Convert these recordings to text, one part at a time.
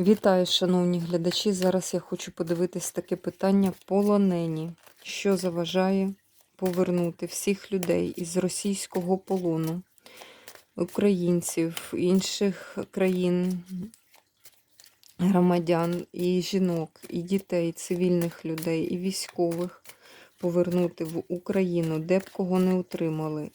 Вітаю, шановні глядачі. Зараз я хочу подивитись таке питання полонені. Що заважає повернути всіх людей із російського полону, українців, інших країн, громадян, і жінок, і дітей, цивільних людей, і військових повернути в Україну, де б кого не утримали.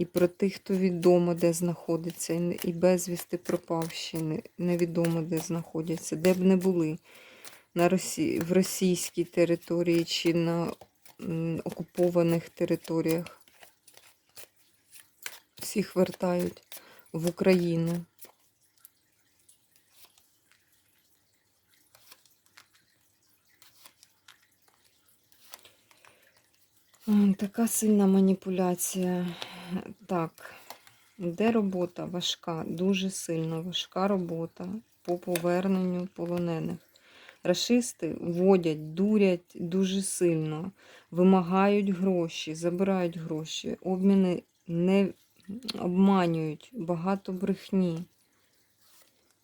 І про тих, хто відомо де знаходиться, і безвісти пропавші, невідомо де знаходяться, де б не були на Росі... в російській території чи на окупованих територіях. Всіх вертають в Україну. Така сильна маніпуляція. Так, де робота важка, дуже сильно важка робота по поверненню полонених. Рашисти вводять, дурять дуже сильно, вимагають гроші, забирають гроші, обміни не обманюють, багато брехні.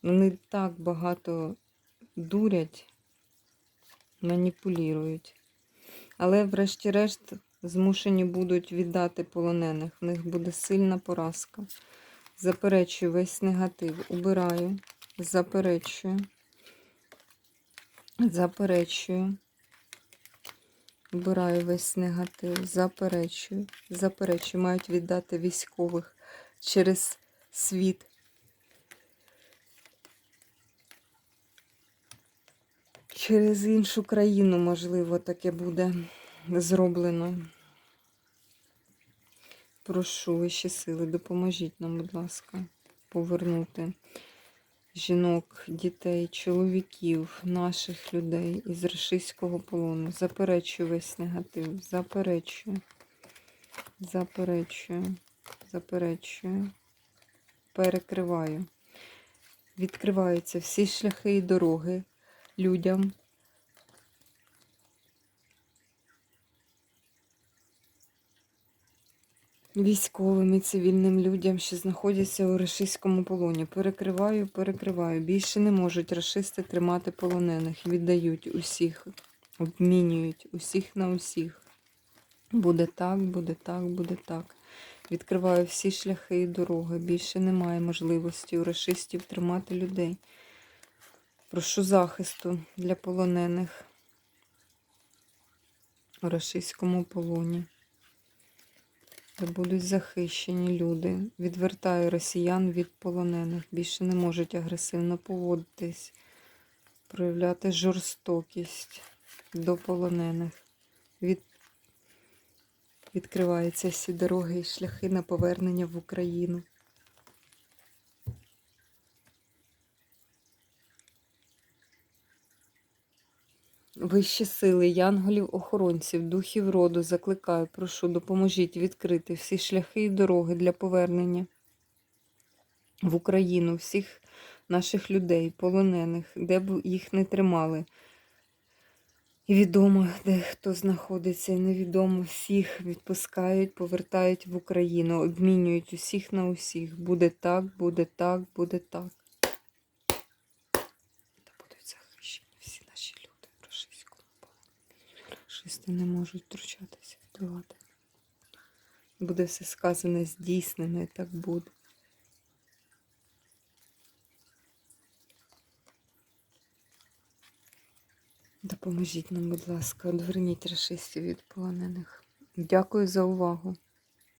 Вони так багато дурять, маніпулюють. Але, врешті-решт, змушені будуть віддати полонених. В них буде сильна поразка. Заперечую весь негатив. Убираю. Заперечую. Заперечую. Убираю весь негатив. Заперечую. Заперечую. Мають віддати військових через світ. Через іншу країну, можливо, таке буде зроблено. Прошу вищі сили, допоможіть нам, будь ласка, повернути жінок, дітей, чоловіків, наших людей із рашистського полону. Заперечую весь негатив. Заперечую. Заперечую. Заперечую. Перекриваю. Відкриваються всі шляхи і дороги людям. Військовим і цивільним людям, що знаходяться у рашистському полоні. Перекриваю, перекриваю. Більше не можуть рашисти тримати полонених. Віддають усіх, обмінюють усіх на усіх. Буде так, буде так, буде так. Відкриваю всі шляхи і дороги. Більше немає можливості у рашистів тримати людей. Прошу захисту для полонених у рашистському полоні. Де будуть захищені люди. Відвертаю росіян від полонених. Більше не можуть агресивно поводитись, проявляти жорстокість до полонених. Від... Відкриваються всі дороги і шляхи на повернення в Україну. Вищі сили, янголів, охоронців, духів роду закликаю, прошу, допоможіть відкрити всі шляхи і дороги для повернення в Україну всіх наших людей, полонених, де б їх не тримали. І відомо, де хто знаходиться, і невідомо всіх відпускають, повертають в Україну, обмінюють усіх на усіх. Буде так, буде так, буде так. Та будуть захищені всі наші люди в російському Рашисти не можуть втручатися, впливати. Буде все сказане, здійснене, і так буде. Допоможіть нам, будь ласка, одверніть рашистів від полонених. Дякую за увагу.